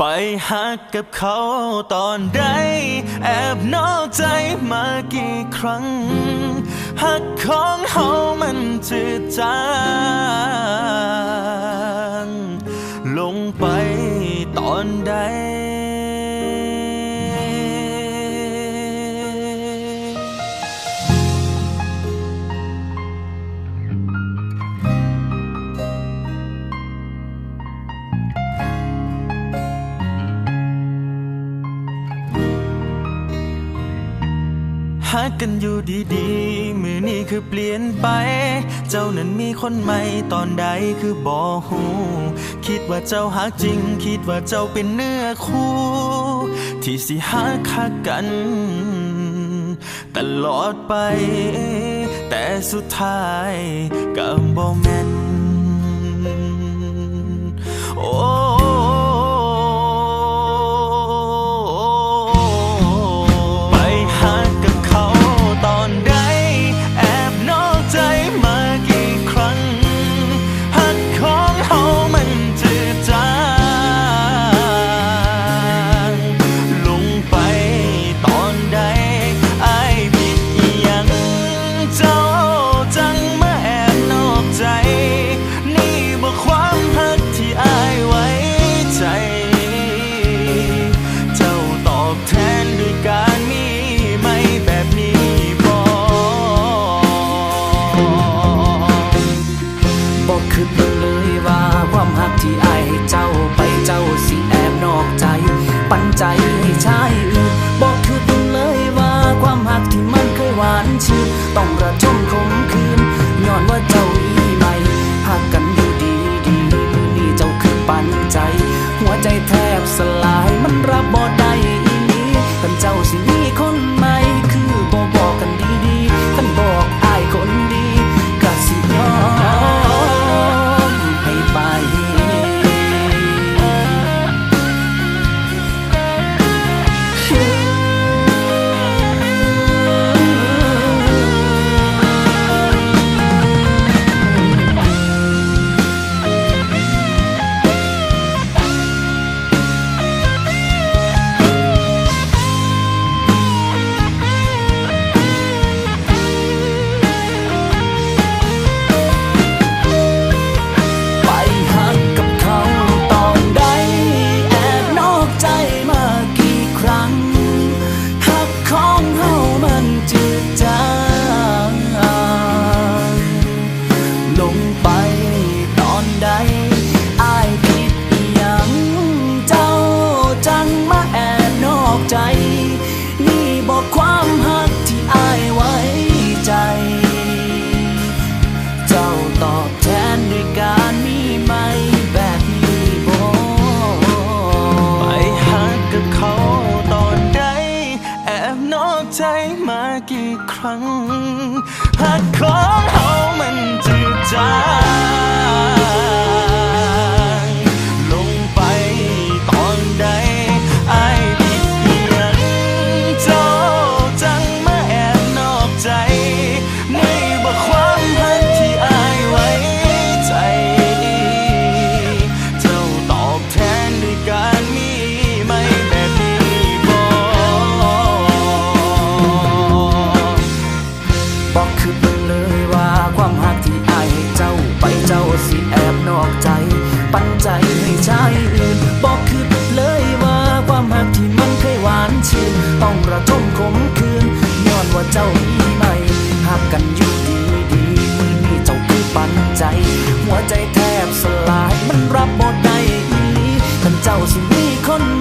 ไปหักกับเขาตอนใด แอบนอกใจมากี่ครั้ง หักของเขามันจืดจางลงไปตอนใด thank you ฮักกันอยู่ดีๆ มือนี่คือเปลี่ยนไป เจ้านั้นมีคนใหม่ตอนใดคือบอหูคิดว่าเจ้าหักจริง คิดว่าเจ้าเป็นเนื้อคู่ ที่สิฮักฮักกัน ตลอดไป แต่สุดท้ายก็บ่แม่น ครั้งหากของเขามันจืดจาง น ต้องกระทมขมคืนย้อนว่าเจ้ามีไหมหากกันอยู่ดีดีมือนี้เจ้าคือปันใจ หัวใจแทบสลายมันรับบทได้อีหลีท่นเจ้าสิมีคน